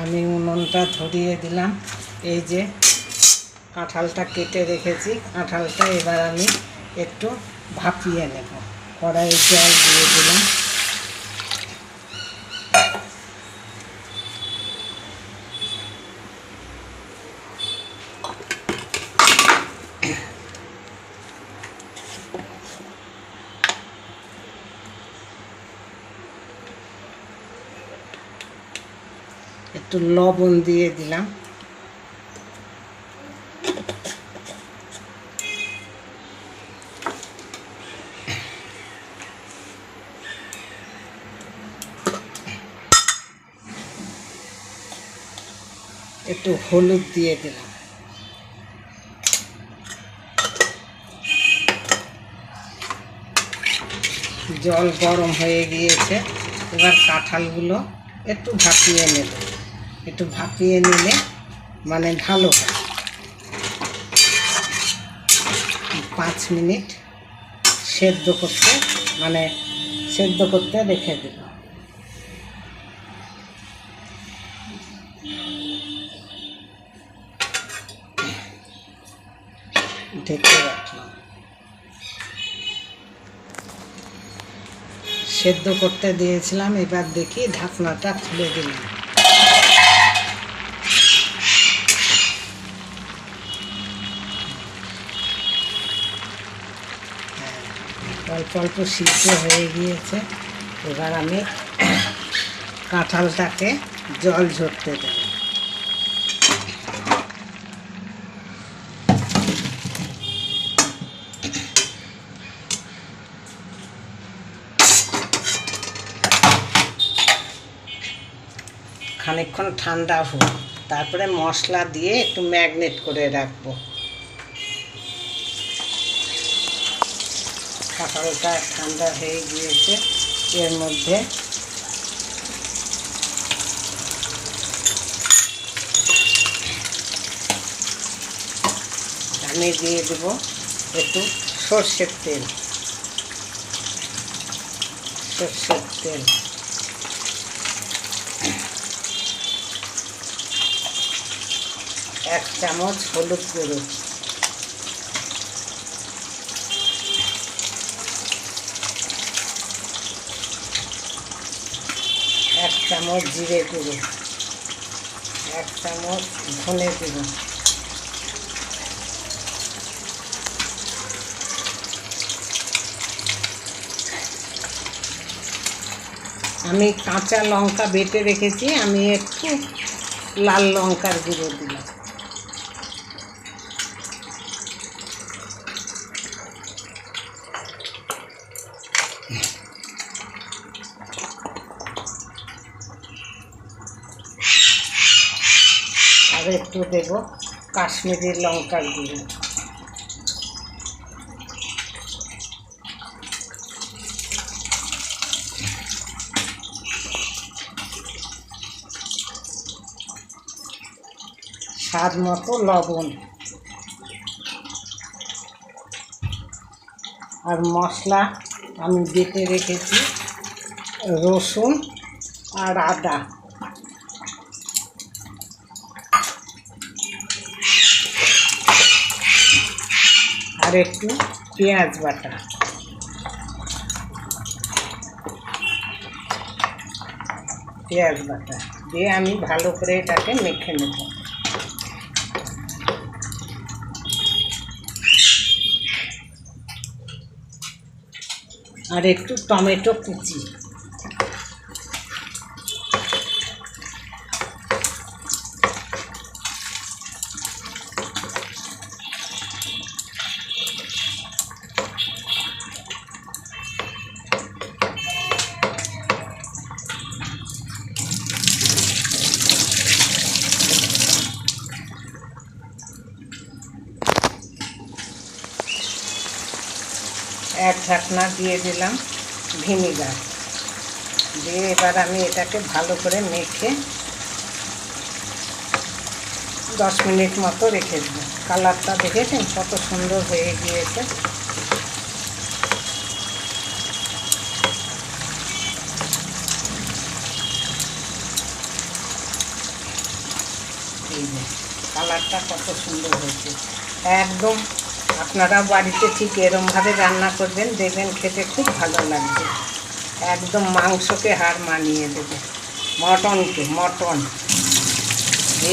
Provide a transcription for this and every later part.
আমি উনুনটা ধরিয়ে দিলাম। এই যে কাঁঠালটা কেটে রেখেছি। কাঁঠালটা এবার আমি একটু ভাপিয়ে নেব। কড়াইয়ে জল দিয়ে দিলাম। একটু লবণ দিয়ে দিলাম। একটু হলুদ দিয়ে দিলাম। জল গরম হয়ে গিয়েছে। এবার কাঁঠালগুলো একটু ভাপিয়ে নেব। একটু ভাপিয়ে নিলে মানে ভালো হয়। পাঁচ মিনিট সেদ্ধ করতে মানে সেদ্ধ করতে রেখে দেব। ঢেকে সেদ্ধ করতে দিয়েছিলাম, এবার দেখি ঢাকনাটা খুলে দিলাম। অল্প অল্প সিদ্ধ হয়ে গিয়েছে। এবার আমি কাঁঠালটাকে জল ঝরতে দেব। খানিকক্ষণ ঠান্ডা হোক, তারপরে মশলা দিয়ে একটু ম্যাগনেট করে রাখব। কাঁঠালটা ঠান্ডা হয়ে গিয়েছে। এর মধ্যে আমি দিয়ে দেবো একটু সর্ষের তেল। সর্ষের তেল। এক চামচ হলুদ গুঁড়ো এক চামচ জিরে গুঁড়ো, এক চামচ ধনে গুঁড়ো। আমি কাঁচা লঙ্কা বেটে রেখেছি, আমি একটু লাল লঙ্কার গুঁড়ো দিলাম। আর একটু দেব, কাশ্মীরি লঙ্কার গুঁড়ো। স্বাদ মতো লবণ। আর মশলা আমি বেটে রেখেছি রসুন আর আদা। আর একটু পেঁয়াজ বাটা। পেঁয়াজ বাটা। দিয়ে আমি ভালো করে এটাকে মেখে নেব। আর একটু টমেটো কুচি। এক ঢাকনা দিয়ে দিলাম ভিনিগার। দিয়ে এবার আমি এটাকে ভালো করে মেখে দশ মিনিট মতো রেখে দেবো। কালারটা দেখেছেন কত সুন্দর হয়ে গিয়েছে? কালারটা কত সুন্দর হয়েছে। একদম আপনারা বাড়িতে ঠিক এরমভাবে রান্না করবেন, দেখবেন খেতে খুব ভালো লাগবে। একদম মাংসকে হার মানিয়ে দেবে। মটনকে, মটন।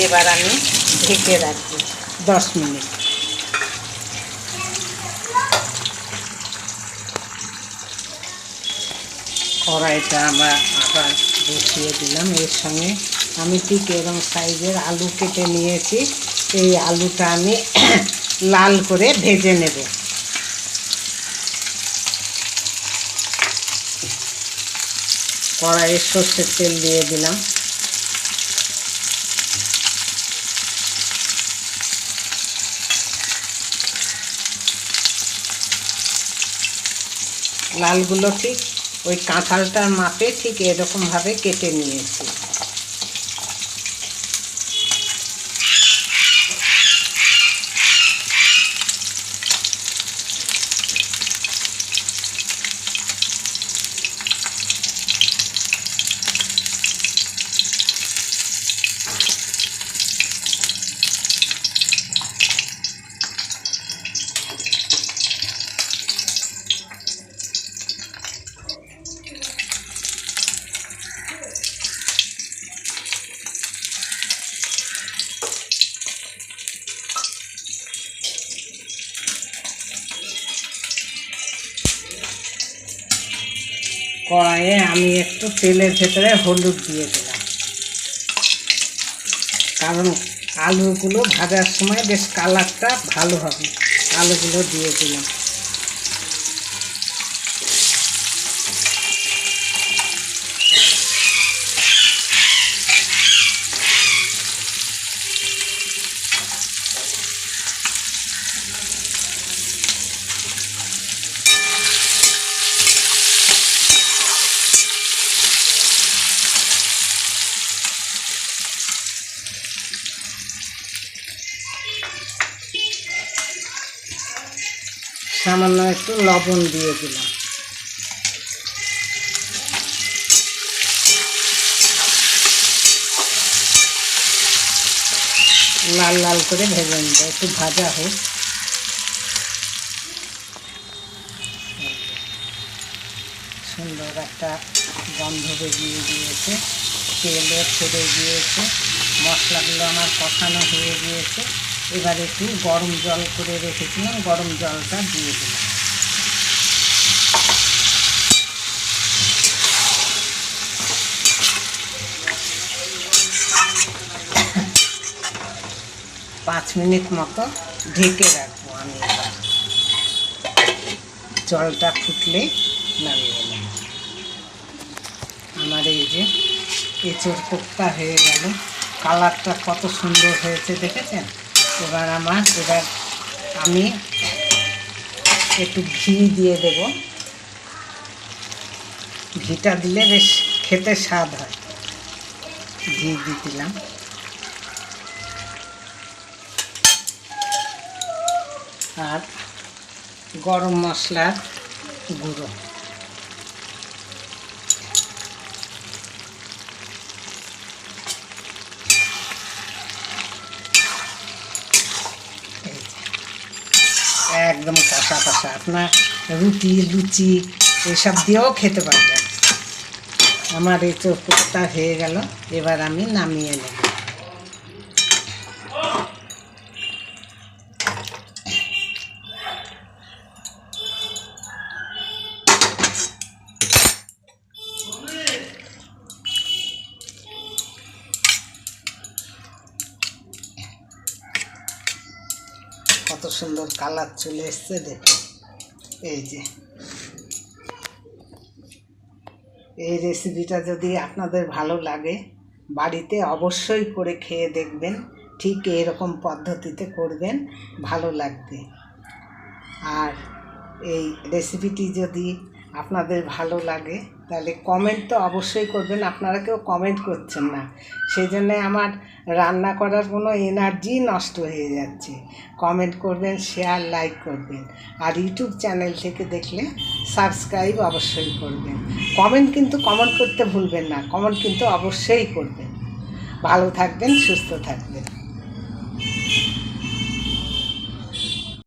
এবার আমি ঢেকে রাখব দশ মিনিট। কড়াইটা আমরা আবার বসিয়ে দিলাম। এর সঙ্গে আমি ঠিক এরকম সাইজের আলু কেটে নিয়েছি। এই আলুটা আমি লাল করে ভেজে নেব। কড়াইয়ে সর্ষের তেল দিয়ে দিলাম। লালগুলো ঠিক ওই কাঁঠালটার মাপে ঠিক এরকমভাবে কেটে নিয়েছি। কড়াইয়ে আমি একটু তেলের ভেতরে হলুদ দিয়ে দিলাম। কারণ আলুগুলো ভাজার সময় বেশ কালারটা ভালো হবে। আলুগুলো দিয়ে দিলাম। সামান্য একটু লবণ দিয়ে দিলাম। লাল লাল করে ভেজে নেব, একটু ভাজা হোক। সুন্দর একটা গন্ধ বেরিয়ে গিয়েছে তেলও ছেড়ে গিয়েছে, মশলাগুলো আমার কষানো হয়ে গিয়েছে। এবার একটু গরম জল করে রেখেছিলাম, গরম জলটা দিয়ে দিলাম। পাঁচ মিনিট মতো ঢেকে রাখব আমি এবার। জলটা ফুটলে নামিয়ে নেব। আমার এই যে এঁচড় কোপ্তা হয়ে গেল। কালারটা কত সুন্দর হয়েছে, দেখেছেন? এবার আমার, এবার আমি একটু ঘি দিয়ে দেব। ঘিটা দিলে বেশ খেতে স্বাদ হয়। ঘি দিয়ে দিলাম। আর গরম মশলার গুঁড়ো। একদম কষা কষা। আপনার রুটি লুচি, এসব দিয়েও খেতে পারবেন। আমার এই তো হয়ে গেল, এবার আমি নামিয়ে নেব। সুন্দর কালার চলে এসছে, দেখো। এই যে। এই রেসিপিটা যদি আপনাদের ভালো লাগে, বাড়িতে অবশ্যই করে খেয়ে দেখবেন, ঠিক এরকম পদ্ধতিতে করবেন, ভালো লাগবে। আর এই রেসিপিটি যদি আপনাদের ভালো লাগে, তাহলে কমেন্ট তো অবশ্যই করবেন। আপনারা কেউ কমেন্ট করছেন না। সেই জন্যে আমার রান্না করার কোনো এনার্জি নষ্ট হয়ে যাচ্ছে। কমেন্ট করবেন শেয়ার লাইক করবেন। আর ইউটিউব চ্যানেল থেকে দেখলে সাবস্ক্রাইব অবশ্যই করবেন। কমেন্ট কিন্তু কমেন্ট করতে ভুলবেন না। কমেন্ট কিন্তু অবশ্যই করবেন। ভালো থাকবেন, সুস্থ থাকবেন।